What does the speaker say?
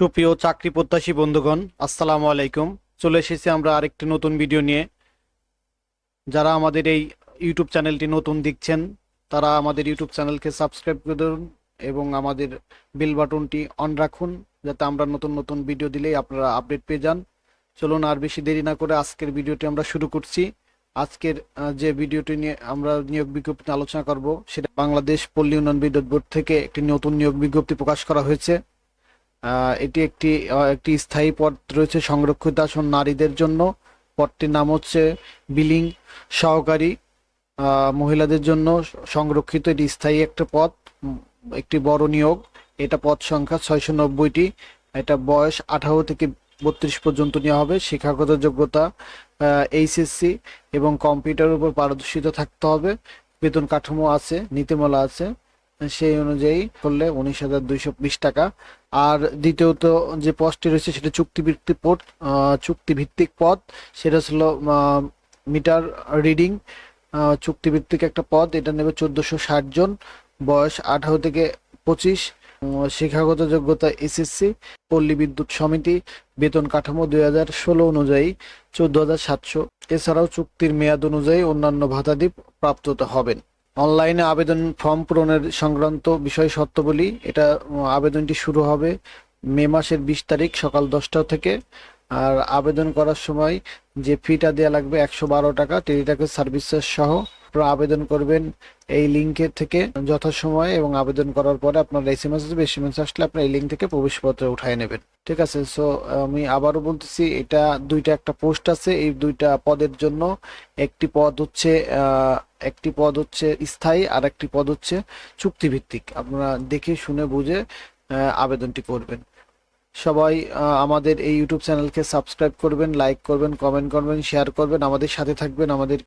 সুপ্রিয় চাকরি প্রত্যাশী বন্ধুগণ, আসসালামু আলাইকুম। চলে এসেছি আমরা আরেকটি নতুন ভিডিও নিয়ে। যারা আমাদের এই ইউটিউব চ্যানেলটি নতুন দেখছেন, তারা আমাদের ইউটিউব চ্যানেলকে সাবস্ক্রাইব করে ধরুন এবং আমাদের বেল বাটনটি অন রাখুন, যাতে আমরা নতুন নতুন ভিডিও দিলেই আপনারা আপডেট পেয়ে যান। চলুন আর বেশি দেরি না করে আজকের ভিডিওটি আমরা শুরু করছি। আজকের যে ভিডিওটি নিয়ে আমরা নিয়োগ বিজ্ঞপ্তি আলোচনা করব, সেটা বাংলাদেশ পল্লী উন্নয়ন বিদ্যুৎ বোর্ড থেকে একটি নতুন নিয়োগ বিজ্ঞপ্তি প্রকাশ করা হয়েছে। এটি একটি একটি স্থায়ী পদ রয়েছে সংরক্ষিত আসন নারীদের জন্য। পদটির নাম হচ্ছে বিলিং সহকারী মহিলাদের জন্য সংরক্ষিত। এটি স্থায়ী একটা পদ একটি বড় নিয়োগ। এটা পদ সংখ্যা ছয়শো নব্বইটি। এটা বয়স আঠারো থেকে বত্রিশ পর্যন্ত নেওয়া হবে। শিক্ষাগত যোগ্যতা এইচএসসি এবং কম্পিউটারের উপর পারদর্শিতা থাকতে হবে। বেতন কাঠামো আছে, নীতিমালা আছে। সেই অনুযায়ী করলে উনিশ হাজার দুইশো বিশ টাকা। আর দ্বিতীয়ত যে পদটি রয়েছে সেটা চুক্তিভিত্তিক পদ চুক্তিভিত্তিক পদ, সেটা ছিল মিটার রিডিং চুক্তিভিত্তিক একটা পদ, এটা নেবে চোদ্দশো ষাট জন, বয়স আঠারো থেকে পঁচিশ শিক্ষাগত যোগ্যতা এসএসসি, পল্লী বিদ্যুৎ সমিতি, বেতন কাঠামো দুই হাজার ষোলো অনুযায়ী চোদ্দ হাজার সাতশো। এছাড়াও চুক্তির মেয়াদ অনুযায়ী অন্যান্য ভাতাদি প্রাপ্ত হবেন। অনলাইনে আবেদন ফর্ম পূরণের সংক্রান্ত বিষয় সত্যাবলী, এটা আবেদনটি শুরু হবে মে মাসের বিশ তারিখ সকাল দশটা থেকে। আর আবেদন করার সময় যে ফিটা দেওয়া লাগবে একশো বারো টাকা, টেলিটাকের সার্ভিসেস সহ আপনারা আবেদন করবেন এই লিঙ্কে থেকে যথাসময়ে এবং আবেদন করার পরে আপনার এসএমএস আসবে। এসএমএস আসলে আপনার এই লিঙ্ক থেকে প্রবেশপত্র উঠায় নেবেন। ঠিক আছে? সো আমি আবারও বলতেছি, এটা দুইটা একটা পোস্ট আছে। এই দুইটা পদের জন্য একটি পদ হচ্ছে একটি পদ হচ্ছে স্থায়ী, আর একটি পদ হচ্ছে চুক্তিভিত্তিক। আপনারা দেখে শুনে বুঝে আবেদনটি করবেন। সবাই আমাদের এই ইউটিউব চ্যানেলকে সাবস্ক্রাইব করবেন লাইক করবেন কমেন্ট করবেন শেয়ার করবেন, আমাদের সাথে থাকবেন, আমাদের